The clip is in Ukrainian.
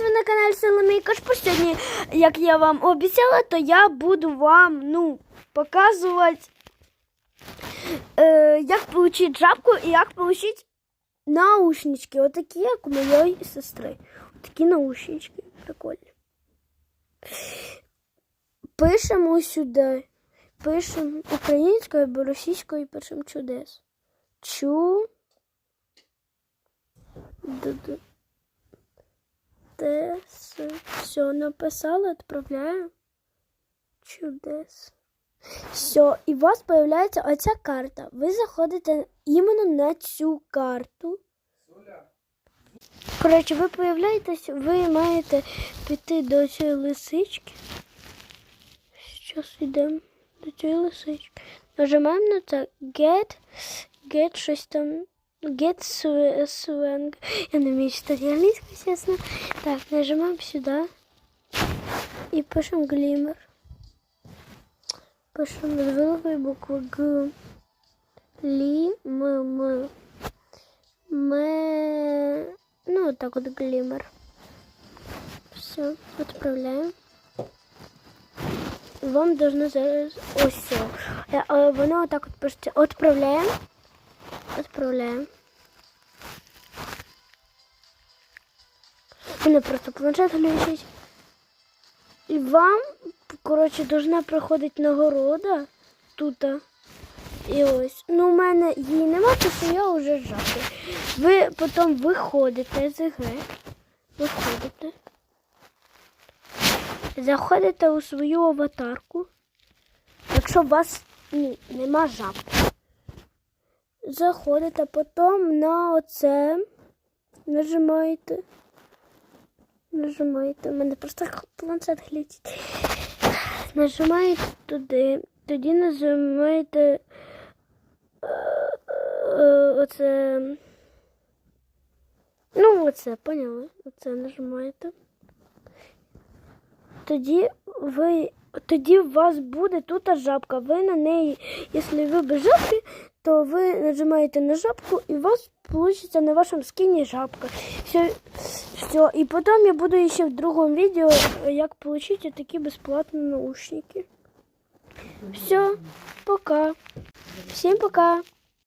ви на каналі Соломій Кашпо. Сьогодні, як я вам обіцяла, то я буду вам ну, показувати, е, як отримати жабку і як отримати наушнички. Отакі, як у моєї сестри. Такі наушнички. Прикольні. Пишемо сюди. Пишемо українською або російською і пишемо чудес. Чу. Д-д. Тес. Все, написала, отправляю. Чудес. Все, і у вас появляється оця карта. Ви заходите іменно на цю карту. Коротше, ви появляєтесь, ви маєте піти до цієї лисички. Зараз йдемо до цієї лисички. Нажимаємо на це Get, Get щось там. Get sw- swang. Я не вмію читати англійську, чесно. Так, нажимаем сюда. И пишем глиммер. Пишем с великої букви Г. Лі, М, М. М. Ну, вот так вот глиммер. Все, отправляем. Вам должно зараз... Ось все. Е, е, Воно отак от пишеться. Отправляємо. У мене просто планшет глючить. І вам, коротше, должна приходити нагорода тут. І ось. Ну, у мене її нема, тому я вже жати. Ви потім виходите з ігри. Виходите. Заходите у свою аватарку. Якщо у вас ну, нема жабки. Заходите потім на оце. Нажимаєте. Нажимаєте. У мене просто планшет глючить. Нажимаєте туди. Тоді нажимаєте е, е, оце. Ну, оце, поняли? Оце нажимаєте. Тоді ви. Тоді у вас буде тут жабка. Ви на неї, якщо ви без жабки, то ви нажимаєте на жабку і у вас вийде на вашому скіні жабка. Все, все. І потім я буду ще в другому відео, як отримати такі безплатні наушники. Все, пока. Всім пока.